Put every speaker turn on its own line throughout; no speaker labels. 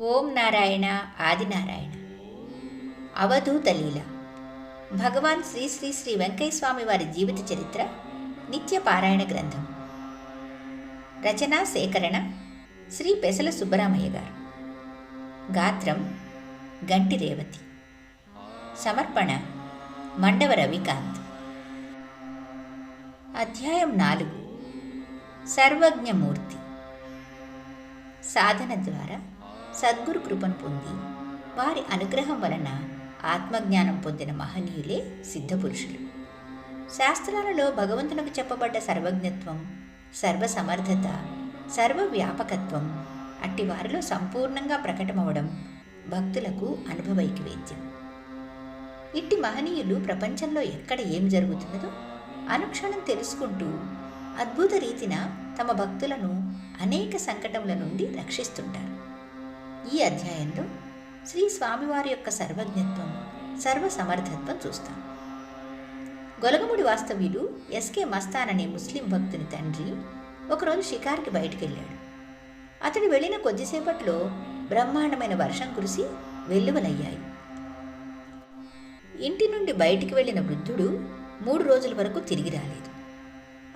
ఓం నారాయణ ఆదినారాయణ అవధూత లీల. భగవాన్ శ్రీ శ్రీ శ్రీ వెంకయ్యస్వామి వారి జీవిత చరిత్ర నిత్య పారాయణ గ్రంథం. రచనా సేకరణ శ్రీ పెసల సుబ్బరామయ్య గారు. గాత్రం గంటి రేవతి. సమర్పణ మండవ రవికాంత్. అధ్యాయం నాలుగు. సర్వజ్ఞమూర్తి. సాధన ద్వారా సద్గురు కృపను పొంది వారి అనుగ్రహం వలన ఆత్మజ్ఞానం పొందిన మహనీయులే సిద్ధపురుషులు. శాస్త్రాలలో భగవంతునికి చెప్పబడ్డ సర్వజ్ఞత్వం సర్వసమర్థత సర్వవ్యాపకత్వం అట్టి వారిలో సంపూర్ణంగా ప్రకటమవడం భక్తులకు అనుభవైకి వేద్యం. ఇట్టి మహనీయులు ప్రపంచంలో ఎక్కడ ఏం జరుగుతున్నదో అనుక్షణం తెలుసుకుంటూ అద్భుత రీతిన తమ భక్తులను అనేక సంకటముల నుండి రక్షిస్తుంటారు. ఈ అధ్యాయంలో శ్రీ స్వామివారి యొక్క సర్వజ్ఞత్వం సర్వసమర్థత్వం చూస్తాం. గొలగముడి వాస్తవ్యుడు ఎస్కే మస్తాన్ అనే ముస్లిం భక్తుని తండ్రి ఒకరోజు షికార్కి బయటికి వెళ్ళాడు అతడు వెళ్ళిన కొద్దిసేపట్లో బ్రహ్మాండమైన వర్షం కురిసి వెల్లువలయ్యాయి. ఇంటి నుండి బయటికి వెళ్ళిన వృద్ధుడు మూడు రోజుల వరకు తిరిగి రాలేదు.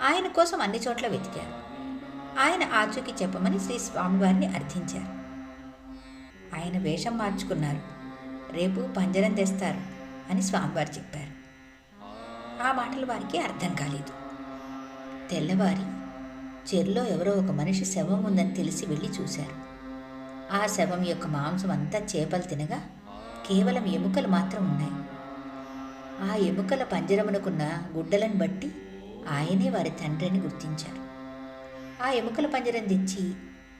ఆయన కోసం అన్ని చోట్ల వెతికారు. ఆయన ఆచూకీ చెప్పమని శ్రీ స్వామివారిని అర్థించారు. ఆయన వేషం మార్చుకున్నారు. రేపు పంజరం తెస్తారు అని స్వామివారు చెప్పారు. ఆ మాటలు వారికి అర్థం కాలేదు. తెల్లవారి చెరులో ఎవరో ఒక మనిషి శవం ఉందని తెలిసి వెళ్ళి చూశారు. ఆ శవం యొక్క మాంసం అంతా చేపలు తినగా కేవలం ఎముకలు మాత్రం ఉన్నాయి. ఆ ఎముకల పంజరమునకున్న గుడ్డలను బట్టి ఆయనే వారి తండ్రిని గుర్తించారు. ఆ ఎముకల పంజరం తెచ్చి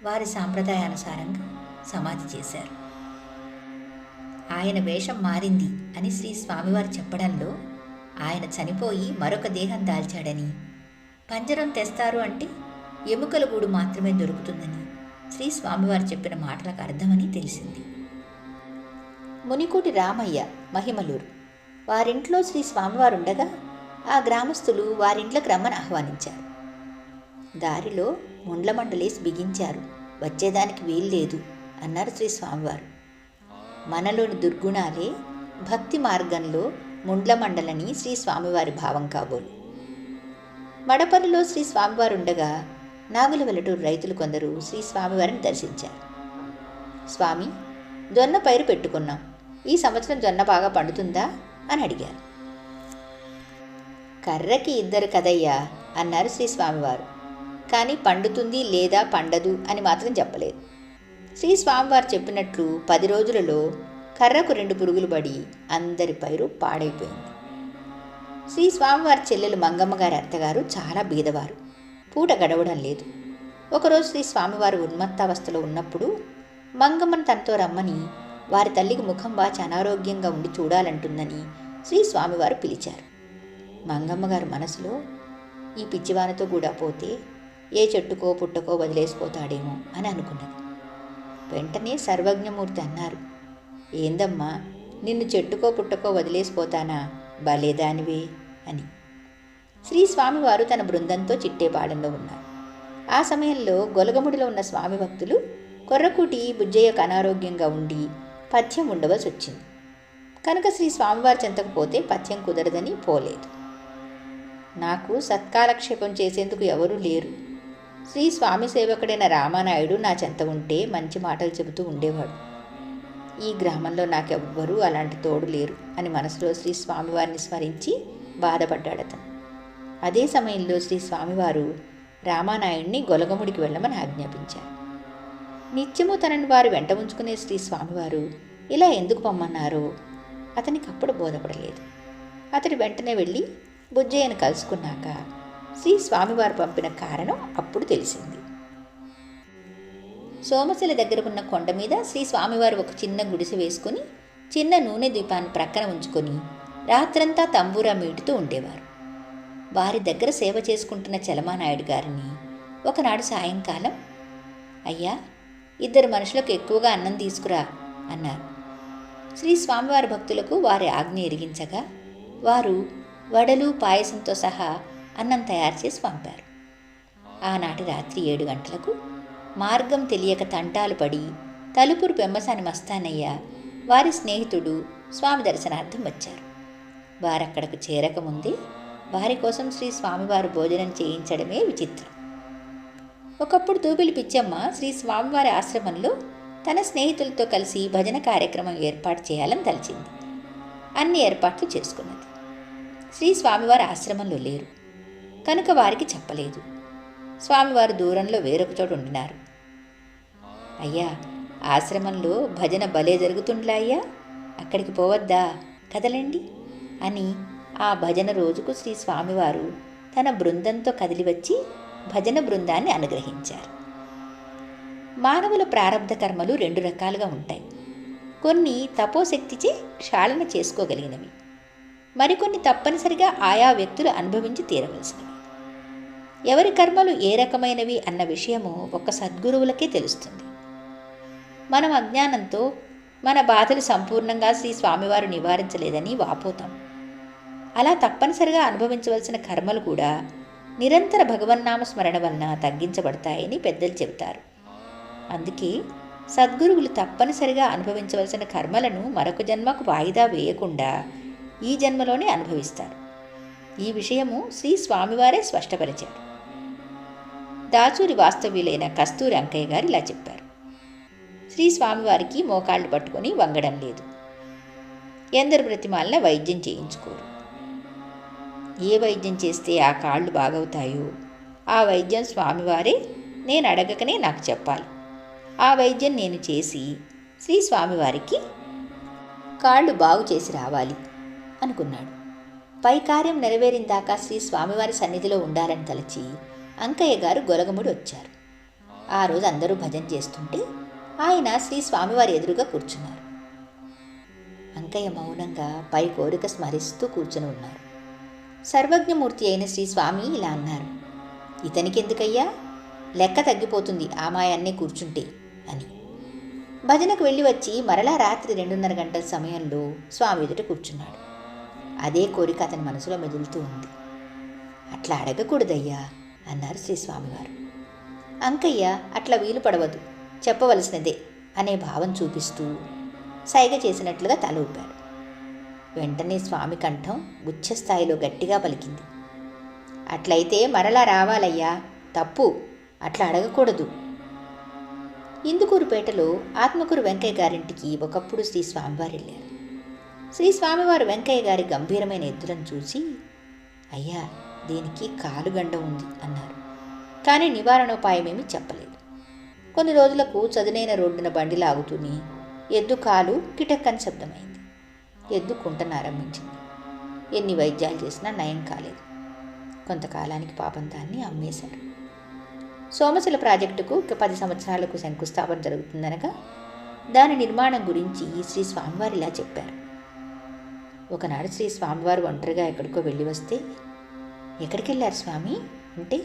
వారి సాంప్రదాయానుసారంగా సమాధి చేశారు. ఆయన వేషం మారింది అని శ్రీ స్వామివారు చెప్పడంలో ఆయన చనిపోయి మరొక దేహం దాల్చాడని. పంజరం తెస్తారు అంటే ఎముకల గూడు మాత్రమే దొరుకుతుందని శ్రీ స్వామివారు చెప్పిన మాటలకు అర్థమని తెలిసింది. మునికోటి రామయ్య మహిమలూరు. వారింట్లో శ్రీ స్వామివారు ఉండగా ఆ గ్రామస్తులు వారింట్లోకి రమ్మని ఆహ్వానించారు. దారిలో ముండ్ల మండలేసి బిగించారు. వచ్చేదానికి వీల్లేదు. అన్నారు శ్రీ స్వామివారు మనలోని దుర్గుణాలే భక్తి మార్గంలో ముండ్ల మండలని శ్రీ స్వామివారి భావం కాబోలు. మడపల్లిలో శ్రీ స్వామివారు ఉండగా నాగుల వెల్లటూరు రైతులు కొందరు శ్రీ స్వామివారిని దర్శించారు. స్వామి జొన్న పైరు పెట్టుకున్నాం. ఈ సంవత్సరం జొన్న బాగా పండుతుందా? అని అడిగారు. కర్రకి ఇద్దరు కదయ్యా అన్నారు శ్రీ స్వామివారు కానీ పండుతుంది లేదా పండదు అని మాత్రం చెప్పలేదు. శ్రీ స్వామివారు చెప్పినట్లు పది రోజులలో కర్రకు రెండు పురుగులు పడి అందరి పైరు పాడైపోయింది. శ్రీ స్వామివారి చెల్లెలు మంగమ్మ గారి అత్తగారు చాలా బీదవారు. పూట గడవడం లేదు. ఒకరోజు శ్రీ స్వామివారు ఉన్మత్తావస్థలో ఉన్నప్పుడు మంగమ్మను తనతో రమ్మని వారి తల్లికి ముఖం వాచి అనారోగ్యంగా ఉండి చూడాలంటుందని శ్రీ స్వామివారు పిలిచారు. మంగమ్మ గారు మనసులో ఈ పిచ్చివానతో కూడా పోతే ఏ చెట్టుకో పుట్టకో వదిలేసిపోతాడేమో అని అనుకున్నది. వెంటనే సర్వజ్ఞమూర్తి అన్నారు. ఏందమ్మా నిన్ను చెట్టుకో పుట్టకో వదిలేసిపోతానా? బలేదానివే అని. శ్రీ స్వామివారు తన బృందంతో చిట్టేపాడంలో ఉన్నారు. ఆ సమయంలో గొలగముడిలో ఉన్న స్వామి భక్తులు కొర్రకూటి బుజ్జయ్యకు అనారోగ్యంగా ఉండి పథ్యం ఉండవలసి వచ్చింది కనుక శ్రీ స్వామివారి చెంతకపోతే పథ్యం కుదరదని పోలేదు. నాకు సత్కాలక్షేపం చేసేందుకు ఎవరూ లేరు. శ్రీ స్వామి సేవకుడైన రామానాయుడు నా చెంత ఉంటే మంచి మాటలు చెబుతూ ఉండేవాడు. ఈ గ్రామంలో నాకెవ్వరూ అలాంటి తోడు లేరు అని మనసులో శ్రీ స్వామివారిని స్మరించి బాధపడ్డాడు అతను. అదే సమయంలో శ్రీ స్వామివారు రామానాయుడిని గొలగముడికి వెళ్ళమని ఆజ్ఞాపించారు. నిత్యము తనని వారు వెంట ఉంచుకునే శ్రీ స్వామివారు ఇలా ఎందుకు పొమ్మన్నారో అతనికి అప్పుడు బోధపడలేదు. అతడు వెంటనే వెళ్ళి బుజ్జయ్యను కలుసుకున్నాక శ్రీ స్వామివారు పంపిన కారణం అప్పుడు తెలిసింది. సోమశిల దగ్గర ఉన్న కొండ మీద శ్రీ స్వామివారు ఒక చిన్న గుడిసె వేసుకుని చిన్న నూనె దీపాన్ని ప్రక్కన ఉంచుకొని రాత్రంతా తంబూరా మీటుతూ ఉండేవారు. వారి దగ్గర సేవ చేసుకుంటున్న చలమానాయుడు గారిని ఒకనాడు సాయంకాలం అయ్యా ఇద్దరు మనుషులకు ఎక్కువగా అన్నం తీసుకురా అన్నారు. శ్రీ స్వామివారి భక్తులకు వారి ఆజ్ఞ ఎరిగించగా వారు వడలు పాయసంతో సహా అన్నం తయారు చేసి పంపారు. ఆనాటి రాత్రి ఏడు గంటలకు మార్గం తెలియక తంటాలు పడి తలుపురు పెమ్మసాని మస్తానయ్య వారి స్నేహితుడు స్వామి దర్శనార్థం వచ్చారు. వారక్కడకు చేరకముందే వారి కోసం శ్రీ స్వామివారు భోజనం చేయించడమే విచిత్రం. ఒకప్పుడు దూబిలి పిచ్చమ్మ శ్రీ స్వామివారి ఆశ్రమంలో తన స్నేహితులతో కలిసి భజన కార్యక్రమం ఏర్పాటు చేయాలని తలిచింది. అన్ని ఏర్పాట్లు చేసుకున్నది. శ్రీ స్వామివారి ఆశ్రమంలో లేరు. కనుక వారికి చెప్పలేదు. స్వామివారు దూరంలో వేరొక చోట ఉండినారు. అయ్యా ఆశ్రమంలో భజన భలే జరుగుతుండ్లా అయ్యా. అక్కడికి పోవద్దా? కదలండి అని ఆ భజన రోజుకు శ్రీ స్వామివారు తన బృందంతో కదిలి వచ్చి భజన బృందాన్ని అనుగ్రహించారు. మానవుల ప్రారంధ కర్మలు రెండు రకాలుగా ఉంటాయి. కొన్ని తపోశక్తిచే క్షాళన చేసుకోగలిగినవి. మరికొన్ని తప్పనిసరిగా ఆయా వ్యక్తులు అనుభవించి తీరవలసినవి. ఎవరి కర్మలు ఏ రకమైనవి అన్న విషయము ఒక సద్గురువులకే తెలుస్తుంది. మనం అజ్ఞానంతో మన బాధలు సంపూర్ణంగా శ్రీ స్వామివారు నివారించలేదని వాపోతాం. అలా తప్పనిసరిగా అనుభవించవలసిన కర్మలు కూడా నిరంతర భగవన్నామ స్మరణ వలన తగ్గించబడతాయని పెద్దలు చెబుతారు. అందుకే సద్గురువులు తప్పనిసరిగా అనుభవించవలసిన కర్మలను మరొక జన్మకు వాయిదా వేయకుండా ఈ జన్మలోనే అనుభవిస్తారు. ఈ విషయము శ్రీ స్వామివారే స్పష్టపరిచారు. దాచూరి వాస్తవ్యులైన కస్తూరి అంకయ్య గారు ఇలా చెప్పారు. శ్రీ స్వామివారికి మోకాళ్ళు పట్టుకొని వంగడం లేదు. ఎందరు ప్రతిమాలన వైద్యం చేయించుకోరు. ఏ వైద్యం చేస్తే ఆ కాళ్ళు బాగవుతాయో ఆ వైద్యం స్వామివారే నేను అడగకనే నాకు చెప్పాలి. ఆ వైద్యం నేను చేసి శ్రీ స్వామివారికి కాళ్ళు బాగు చేసి రావాలి అనుకున్నాడు. పై కార్యం నెరవేరిందాకా శ్రీ స్వామివారి సన్నిధిలో ఉండాలని తలచి అంకయ్య గారు గొలగముడు వచ్చారు. ఆ రోజు అందరూ భజన చేస్తుంటే ఆయన శ్రీ స్వామివారి ఎదురుగా కూర్చున్నారు. అంకయ్య మౌనంగా పై కోరిక స్మరిస్తూ కూర్చుని ఉన్నారు. సర్వజ్ఞమూర్తి అయిన శ్రీ స్వామి ఇలా అన్నారు ఇతనికి ఎందుకయ్యా లెక్క తగ్గిపోతుంది ఆ కూర్చుంటే అని. భజనకు వెళ్ళి వచ్చి మరలా రాత్రి రెండున్నర గంటల సమయంలో స్వామి ఎదుట కూర్చున్నాడు. అదే కోరిక అతని మనసులో మెదులుతూ ఉంది. అట్లా అడగకూడదయ్యా. అన్నారు శ్రీ స్వామివారు అంకయ్య అట్లా వీలు పడవదు చెప్పవలసినదే అనే భావం చూపిస్తూ సైగ చేసినట్లుగా తల ఊపాడు వెంటనే స్వామి కంఠం ఉచ్చస్థాయిలో గట్టిగా పలికింది. అట్లయితే మరలా రావాలయ్యా తప్పు అట్లా అడగకూడదు. ఇందుకూరుపేటలో ఆత్మకూరు వెంకయ్య గారింటికి ఒకప్పుడు శ్రీ స్వామివారు వెళ్ళారు శ్రీ స్వామివారు వెంకయ్య గారి గంభీరమైన ఎద్దులను చూసి అయ్యా దీనికి కాలుగండ ఉంది అన్నారు. కానీ నివారణోపాయమేమీ చెప్పలేదు. కొన్ని రోజులకు చదునైన రోడ్డున బండి లాగుతూనే ఎద్దు కాలు కిటక్కని శబ్దమైంది. ఎద్దు కుంటనారంభించింది ఎన్ని వైద్యాలు చేసినా నయం కాలేదు. కొంతకాలానికి పాపం దాన్ని అమ్మేశారు. సోమశిల ప్రాజెక్టుకు ఒక పది సంవత్సరాలకు శంకుస్థాపన జరుగుతుందనగా దాని నిర్మాణం గురించి శ్రీ స్వామివారు ఇలా చెప్పారు. ఒకనాడు శ్రీ స్వామివారు ఒంటరిగా ఎక్కడికో వెళ్ళి వస్తే ఎక్కడికి వెళ్ళారు స్వామి? అంటే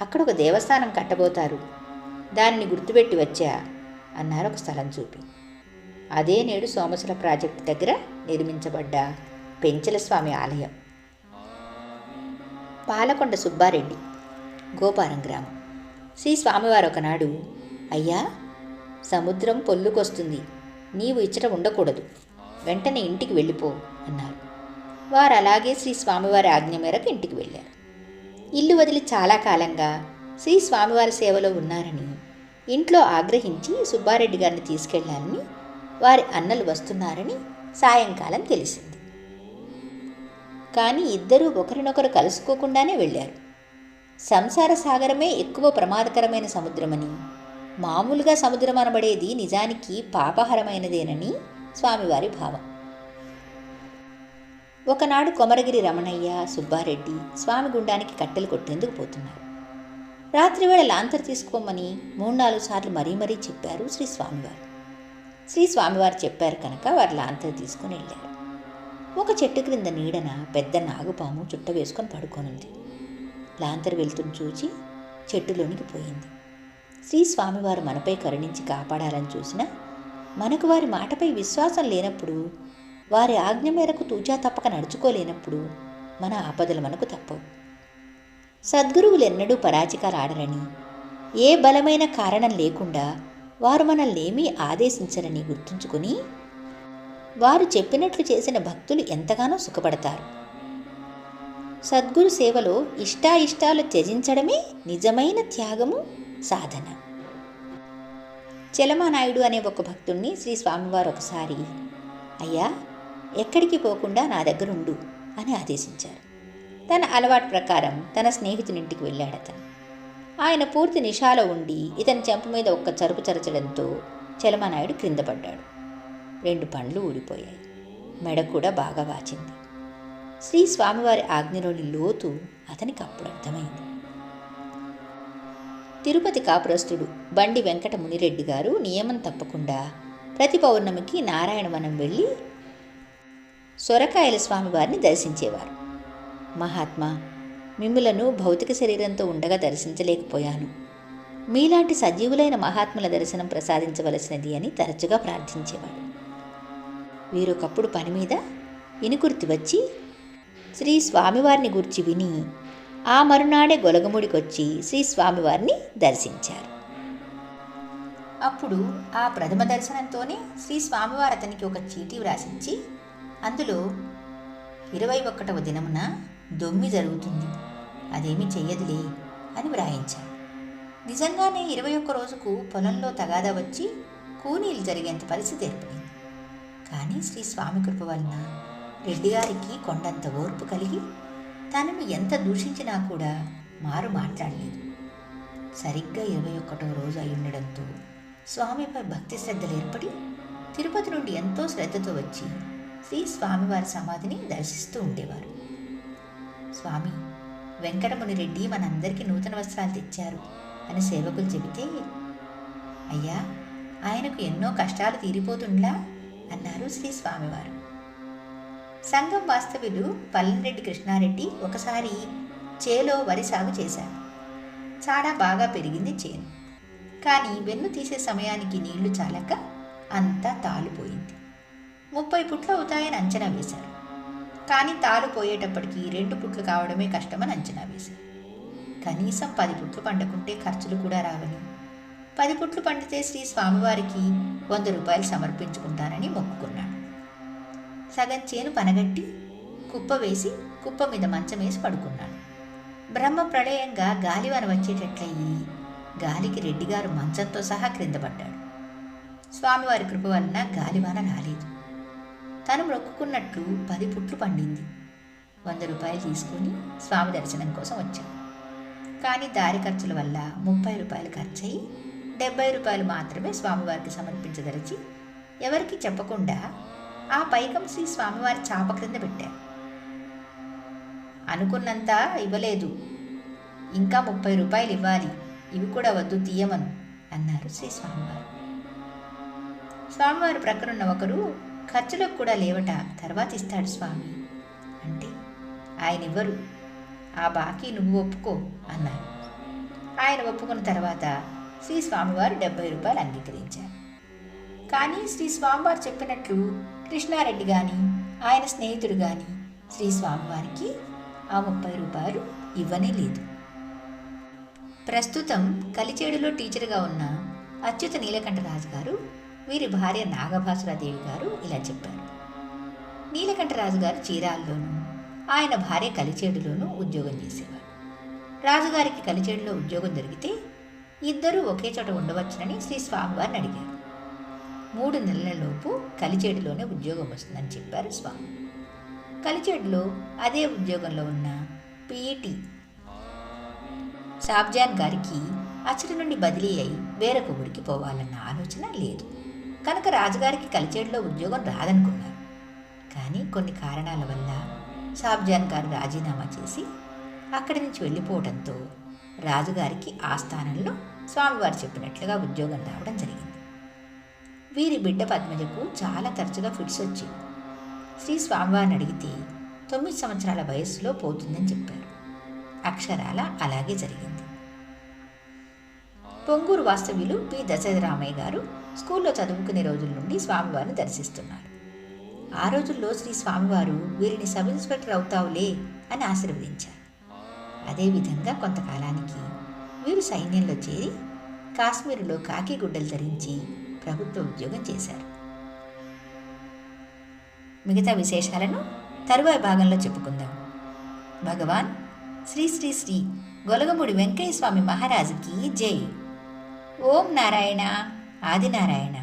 అక్కడ ఒక దేవస్థానం కట్టబోతారు. దానిని గుర్తుపెట్టి వచ్చా? అన్నారు ఒక స్థలం చూపి. అదే నేడు సోమసుల ప్రాజెక్ట్ దగ్గర నిర్మించబడ్డ పెంచల స్వామి ఆలయం. పాలకొండ సుబ్బారెడ్డి గోపారం గ్రామం. శ్రీ స్వామివారు ఒకనాడు అయ్యా సముద్రం పొల్లుకొస్తుంది. నీవు ఇచ్చట ఉండకూడదు. వెంటనే ఇంటికి వెళ్ళిపో అన్నారు. వారు అలాగే శ్రీ స్వామివారి ఆజ్ఞ మేరకు ఇంటికి వెళ్ళారు. ఇల్లు వదిలి చాలా కాలంగా శ్రీ స్వామివారి సేవలో ఉన్నారని ఇంట్లో ఆగ్రహించి సుబ్బారెడ్డి గారిని తీసుకెళ్ళాలని వారి అన్నలు వస్తున్నారని సాయంకాలం తెలిసింది. కానీ ఇద్దరూ ఒకరినొకరు కలుసుకోకుండానే వెళ్ళారు. సంసార సాగరమే ఎక్కువ ప్రమాదకరమైన సముద్రమని మామూలుగా సముద్రం అనబడేది నిజానికి పాపహరమైనదేనని స్వామివారి భావం. ఒకనాడు కొమరగిరి రమణయ్య సుబ్బారెడ్డి స్వామి గుండానికి కట్టెలు కొట్టేందుకు పోతున్నారు. రాత్రివేళ లాంతర్ తీసుకోమని మూడు నాలుగు సార్లు మరీ మరీ చెప్పారు శ్రీ స్వామివారు. శ్రీ స్వామివారు చెప్పారు కనుక వారు లాంతర్ తీసుకుని వెళ్ళారు. ఒక చెట్టు క్రింద నీడన పెద్ద నాగుపాము చుట్ట వేసుకొని పడుకొనుంది. లాంతర్ వెళ్తుని చూచి చెట్టులోనికి పోయింది. శ్రీ స్వామివారు మనపై కరుణించి కాపాడాలని చూసినా మనకు వారి మాటపై విశ్వాసం లేనప్పుడు వారి ఆజ్ఞ మేరకు తూచా తప్పక నడుచుకోలేనప్పుడు మన ఆపదలు మనకు తప్పవు. సద్గురువులు ఎన్నడూ పరాచికాలు ఆడరని ఏ బలమైన కారణం లేకుండా వారు మనల్ని ఏమీ ఆదేశించరని గుర్తుంచుకుని వారు చెప్పినట్లు చేసిన భక్తులు ఎంతగానో సుఖపడతారు. సద్గురు సేవలో ఇష్టాయిష్టాలు త్యజించడమే నిజమైన త్యాగము సాధన. చలమానాయుడు అనే ఒక భక్తుణ్ణి శ్రీ స్వామివారు ఒకసారి అయ్యా ఎక్కడికి పోకుండా నా దగ్గర ఉండు అని ఆదేశించారు. తన అలవాటు ప్రకారం తన స్నేహితునింటికి అతను ఆయన పూర్తి నిషాలో ఉండి ఇతని చెంప మీద ఒక్క చరుపు చరచడంతో చలమానాయుడు క్రింద పడ్డాడు రెండు పండ్లు ఊడిపోయాయి. మెడ కూడా బాగా వాచింది. శ్రీ స్వామివారి ఆజ్ఞలోని లోతు అతనికి అప్పుడు అర్థమైంది. తిరుపతి కాపురస్తుడు బండి వెంకట మునిరెడ్డి గారు నియమం తప్పకుండా ప్రతి పౌర్ణమికి నారాయణవనం వెళ్ళి సొరకాయల స్వామివారిని దర్శించేవారు. మహాత్మా మిమ్ములను భౌతిక శరీరంతో ఉండగా దర్శించలేకపోయాను. మీలాంటి సజీవులైన మహాత్ముల దర్శనం ప్రసాదించవలసినది అని తరచుగా ప్రార్థించేవాడు. వీరొకప్పుడు పని మీద ఇనుకుర్తి వచ్చి శ్రీ స్వామివారిని గుర్చి విని ఆ మరునాడే గొలగముడికొచ్చి శ్రీ స్వామివారిని దర్శించారు. అప్పుడు ఆ ప్రథమ దర్శనంతోనే శ్రీ స్వామివారు అతనికి ఒక చీటీ వ్రాసించి అందులో ఇరవై ఒకటవ దినమున దొమ్మి జరుగుతుంది. అదేమీ చెయ్యదులే అని వ్రాయించారు నిజంగానే ఇరవై ఒక్క రోజుకు పొలంలో తగాదా వచ్చి కూనీలు జరిగేంత పరిస్థితి ఏర్పడింది. కానీ శ్రీ స్వామి కృప వలన రెడ్డిగారికి కొండంత ఓర్పు కలిగి తనను ఎంత దూషించినా కూడా మారు మాట్లాడలేదు. సరిగ్గా ఇరవై ఒకటో రోజు అయ్యుండడంతో ఉండడంతో స్వామిపై భక్తి శ్రద్ధలు ఏర్పడి తిరుపతి నుండి ఎంతో శ్రద్ధతో వచ్చి శ్రీ స్వామివారి సమాధిని దర్శిస్తూ ఉండేవారు. స్వామి వెంకటముని రెడ్డి మనందరికీ నూతన వస్త్రాలు తెచ్చారు అని సేవకులు చెబితే అయ్యా ఆయనకు ఎన్నో కష్టాలు తీరిపోతుండ్లా అన్నారు శ్రీ స్వామివారు. సంఘం వాస్తవ్యులు పల్లెరెడ్డి కృష్ణారెడ్డి ఒకసారి చేలో వరి సాగు చేశారు. చాలా బాగా పెరిగింది చేను. కానీ వెన్ను తీసే సమయానికి నీళ్ళు చాలక అంతా తాలిపోయింది. ముప్పై పుట్లు అవుతాయని అంచనా వేశారు. కానీ తాలు పోయేటప్పటికి రెండు పుట్లు కావడమే కష్టమని అంచనా వేశారు. కనీసం పది పుట్లు పండకుంటే ఖర్చులు కూడా రావని. పది పుట్లు పండితే శ్రీ స్వామివారికి వంద రూపాయలు సమర్పించుకుంటానని మొక్కుకున్నాడు. సగం చేను పనగట్టి కుప్ప వేసి కుప్ప మీద మంచం వేసి పడుకున్నాడు. బ్రహ్మ ప్రళయంగా గాలివాన వచ్చేటట్లయి గాలికి రెడ్డిగారు మంచంతో సహా క్రింద పడ్డాడు. స్వామివారి కృప వలన గాలివాన రాలేదు. తను మొక్కుకున్నట్లు పది పుట్లు పండింది. వంద రూపాయలు తీసుకొని స్వామి దర్శనం కోసం వచ్చాం. కానీ దారి ఖర్చుల వల్ల ముప్పై రూపాయలు ఖర్చయి డెబ్బై రూపాయలు మాత్రమే స్వామివారికి సమర్పించదలిచి ఎవరికి చెప్పకుండా ఆ పైకం శ్రీ స్వామివారి చాప క్రింద పెట్టారు. అనుకున్నంత ఇవ్వలేదు. ఇంకా ముప్పై రూపాయలు ఇవ్వాలి. ఇవి కూడా వద్దు తీయమను అన్నారు శ్రీ స్వామివారు. స్వామివారి ప్రక్కనున్న ఒకరు ఖర్చులకు కూడా లేవట. తర్వాత ఇస్తాడు స్వామి. అంటే ఆయన ఇవ్వరు ఆ బాకీ నువ్వు ఒప్పుకో అన్నారు ఆయన ఒప్పుకున్న తర్వాత శ్రీ స్వామివారు డెబ్బై రూపాయలు అంగీకరించారు. కానీ శ్రీ స్వామివారు చెప్పినట్లు కృష్ణారెడ్డి కానీ ఆయన స్నేహితుడు కానీ శ్రీ స్వామివారికి ఆ ముప్పై రూపాయలు ఇవ్వనే లేదు. ప్రస్తుతం కలిచేడులో టీచర్గా ఉన్న అచ్యుత నీలకంఠరాజు గారు వీరి భార్య నాగభాసురాదేవి గారు ఇలా చెప్పారు. నీలకంఠరాజు గారు చీరాల్లోనూ ఆయన భార్య కలిచేడులోనూ ఉద్యోగం చేసేవారు. రాజుగారికి కలిచేడులో ఉద్యోగం దొరికితే ఇద్దరూ ఒకే చోట ఉండవచ్చునని శ్రీ స్వామివారిని అడిగారు. మూడు నెలలలోపు కలిచేడులోనే ఉద్యోగం వస్తుందని చెప్పారు స్వామి. కలిచేడులో అదే ఉద్యోగంలో ఉన్న పిఈటి సాబ్జాన్ గారికి అచ్చటి నుండి బదిలీ అయి వేరొక ఊరికి పోవాలన్న ఆలోచన లేదు. కనుక రాజుగారికి కలిచేడులో ఉద్యోగం రాదనుకున్నారు. కానీ కొన్ని కారణాల వల్ల షాబ్జాన్ గారు రాజీనామా చేసి అక్కడి నుంచి వెళ్ళిపోవడంతో రాజుగారికి ఆ స్థానంలో స్వామివారు చెప్పినట్లుగా ఉద్యోగం రావడం జరిగింది. వీరి బిడ్డ పద్మజకు చాలా తరచుగా ఫిట్స్ వచ్చింది. శ్రీ స్వామివారిని అడిగితే తొమ్మిది సంవత్సరాల వయస్సులో పోతుందని చెప్పారు. అక్షరాల అలాగే జరిగింది. పొంగూరు వాస్తవ్యులు పి. దశరథరామయ్య గారు స్కూల్లో చదువుకునే రోజుల నుండి స్వామివారిని దర్శిస్తున్నారు. ఆ రోజుల్లో శ్రీ స్వామివారు వీరిని సబ్ ఇన్స్పెక్టర్ అవుతావులే అని ఆశీర్వదించారు. అదేవిధంగా కొంతకాలానికి వీరు సైన్యంలో చేరి కాశ్మీరులో కాకి గుడ్డలు ధరించి ప్రభుత్వ ఉద్యోగం చేశారు. మిగతా విశేషాలను తరువాయి భాగంలో చెప్పుకుందాం. భగవాన్ శ్రీ శ్రీ శ్రీ గొలగముడి వెంకయ్య స్వామి మహారాజుకి జై. ఓం నారాయణ ఆదినారాయణ